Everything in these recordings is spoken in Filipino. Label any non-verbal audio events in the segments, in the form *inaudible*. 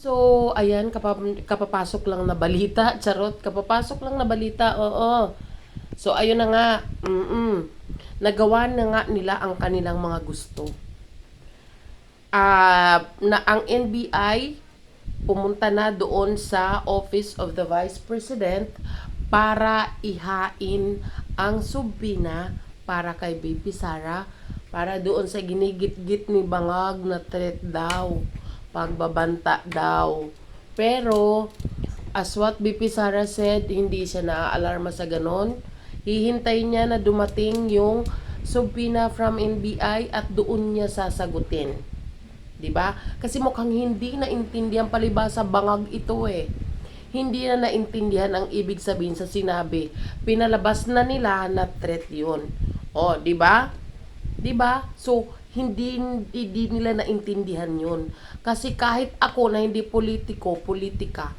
So, ayan, kapap- kapapasok lang na balita. *laughs* Charot, kapapasok lang na balita. Oo. So, ayun na nga. Mm-mm. Nagawa na nga nila ang kanilang mga gusto. Ah, na ang NBI pumunta na doon sa Office of the Vice President para ihain ang subina para kay BP Sara para doon sa ginigit-git ni Bangag na threat daw pagbabanta daw pero as what BP Sara said hindi siya naaalarma sa ganon hihintay niya na dumating yung subpoena from NBI at doon niya sasagutin 'di ba? Kasi mukhang hindi naintindihan palibasa bangag ito eh. Hindi na naintindihan ang ibig sabihin sa sinabi. Pinalabas na nila na threat 'yun. Oh, 'di ba? 'Di ba? So hindi, hindi nila naintindihan 'yun. Kasi kahit ako na hindi politiko, politika,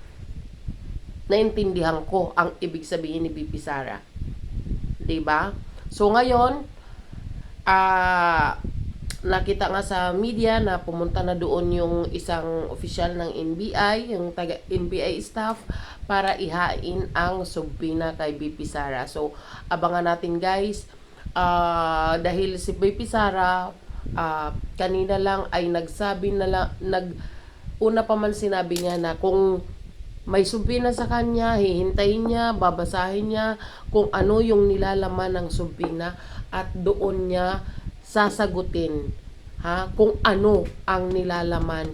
naintindihan ko ang ibig sabihin ni BP Sara. ba? So ngayon, ah nakita nga sa media na pumunta na doon yung isang opisyal ng NBI, yung taga NBI staff para ihain ang subpina kay BP Sara. So, abangan natin guys. Ah, dahil si BP Sara ah, kanina lang ay nagsabi na lang, nag una pa man sinabi niya na kung may subpina sa kanya, hihintayin niya, babasahin niya kung ano yung nilalaman ng subpina at doon niya sasagutin ha kung ano ang nilalaman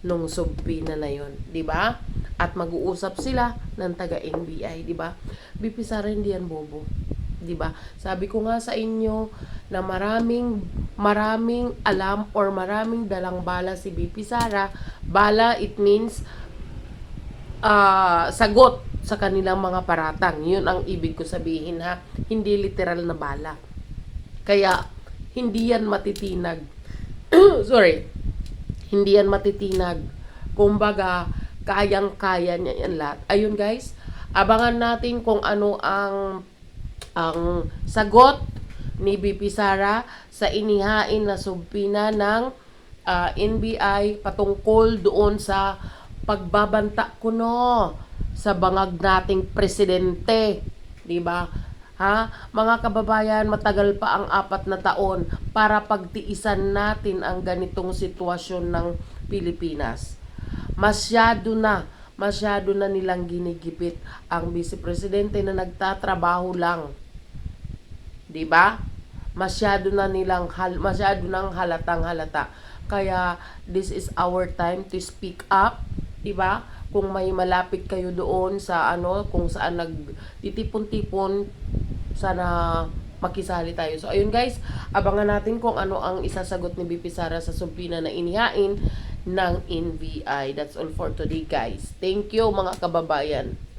nung subpina na yon, di ba? At mag-uusap sila ng taga NBI, di ba? BP Sara hindi yan bobo, di ba? Sabi ko nga sa inyo na maraming maraming alam or maraming dalang bala si BP Sara. Bala it means ah sagot sa kanilang mga paratang. Yun ang ibig ko sabihin ha. Hindi literal na bala. Kaya hindi yan matitinag. *clears throat* Sorry. Hindi yan matitinag. Kumbaga, kayang-kaya niya yan lahat. Ayun guys, abangan natin kung ano ang ang sagot ni BP Sara sa inihain na subpina ng ah, NBI patungkol doon sa pagbabanta kuno sa bangag nating presidente, 'di ba? Ha? Mga kababayan, matagal pa ang apat na taon para pagtiisan natin ang ganitong sitwasyon ng Pilipinas. Masyado na, masyado na nilang ginigipit ang vice presidente na nagtatrabaho lang. 'Di ba? Masyado na nilang hal, masyado nang halatang halata. Kaya this is our time to speak up, 'di ba? Kung may malapit kayo doon sa ano, kung saan nagtitipon-tipon, sana makisali tayo. So ayun guys, abangan natin kung ano ang isasagot ni BP Sara sa subpina na inihain ng NBI. That's all for today guys. Thank you mga kababayan.